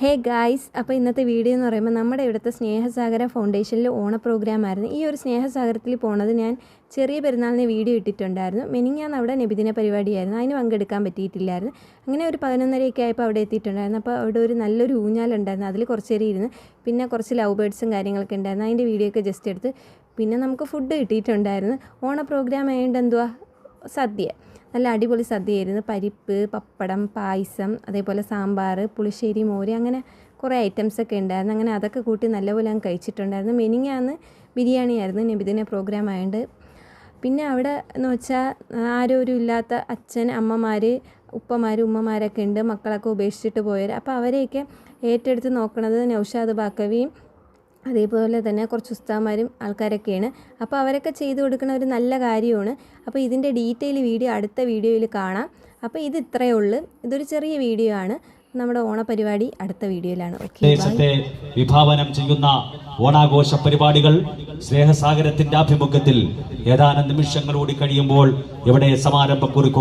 Hey guys അപ്പോൾ ഇന്നത്തെ video എന്ന് പറയുമ്പോൾ നമ്മുടെ ഇവിടുത്തെ സ്നേഹസാഗര ഫൗണ്ടേഷനിൽ ഓണ പ്രോഗ്രാം ആയിരുന്നു. ഈ ഒരു സ്നേഹസാഗരത്തിൽ പോണത് ഞാൻ ചെറിയ പെരുന്നാളിന് വീഡിയോ ഇട്ടിട്ടുണ്ടായിരുന്നു. മെനിങ്ങാന്ന് അവിടെ നബിദിന പരിപാടിയായിരുന്നു. അതിന് പങ്കെടുക്കാൻ പറ്റിയിട്ടില്ലായിരുന്നു. അങ്ങനെ ഒരു പതിനൊന്നരയൊക്കെ ആയപ്പോൾ അവിടെ എത്തിയിട്ടുണ്ടായിരുന്നു. അപ്പോൾ അവിടെ ഒരു നല്ലൊരു ഊഞ്ഞാലുണ്ടായിരുന്നു. അതിൽ കുറച്ച് നേരം ഇരുന്ന് പിന്നെ കുറച്ച് ലവ് ബേഡ്സും കാര്യങ്ങളൊക്കെ ഉണ്ടായിരുന്നു. അതിന്റെ വീഡിയോ ഒക്കെ ജസ്റ്റ് എടുത്ത് പിന്നെ നമുക്ക് ഫുഡ് കിട്ടിയിട്ടുണ്ടായിരുന്നു. ഓണ പ്രോഗ്രാം ആയതുകൊണ്ട് എന്തുവാ? സദ്യ. നല്ല അടിപൊളി സദ്യയായിരുന്നു. പരിപ്പ് പപ്പടം പായസം അതേപോലെ സാമ്പാർ പുളിശ്ശേരി മോര് അങ്ങനെ കുറേ ഐറ്റംസ് ഒക്കെ ഉണ്ടായിരുന്നു. അങ്ങനെ അതൊക്കെ കൂട്ടി നല്ലപോലെ ഞാൻ കഴിച്ചിട്ടുണ്ടായിരുന്നു. മെനിങ്ങാന്ന് ബിരിയാണി ആയിരുന്നു നബിദിന പ്രോഗ്രാം ആയതുകൊണ്ട് പിന്നെ അവിടെ എന്ന് വെച്ചാൽ ആരോരും ഇല്ലാത്ത അച്ഛൻ അമ്മമാർ ഉപ്പമാർ ഉമ്മമാരൊക്കെ ഉണ്ട്. മക്കളൊക്കെ ഉപേക്ഷിച്ചിട്ട് പോയവർ അപ്പോൾ അവരെയൊക്കെ ഏറ്റെടുത്ത് നോക്കണത് നൗഷാദ് ബാക്കവിയും അതേപോലെ തന്നെ കുറച്ച് ഉസ്താമാരും ആൾക്കാരൊക്കെയാണ്. അപ്പോൾ അവരൊക്കെ ചെയ്തു കൊടുക്കുന്ന ഒരു നല്ല കാര്യമാണ്. അപ്പോൾ ഇതിന്റെ ഡീറ്റെയിൽ വീഡിയോ അടുത്ത വീഡിയോയിൽ കാണാം. അപ്പോൾ ഇത് ഇത്രയേ ഉള്ളൂ. ഇതൊരു ചെറിയ വീഡിയോ ആണ്. നമ്മുടെ ഓണപരിപാടി അടുത്ത വീഡിയോയിലാണ്. ദേശത്തെ വിഭാവനം ചെയ്യുന്ന ഓണാഘോഷ പരിപാടികൾ സ്നേഹസാഗരത്തിന്റെ ആഭിമുഖ്യത്തിൽ ഏതാനും നിമിഷങ്ങളോടി കഴിയുമ്പോൾ ഇവിടെ സമാരംഭം കുറിക്കുക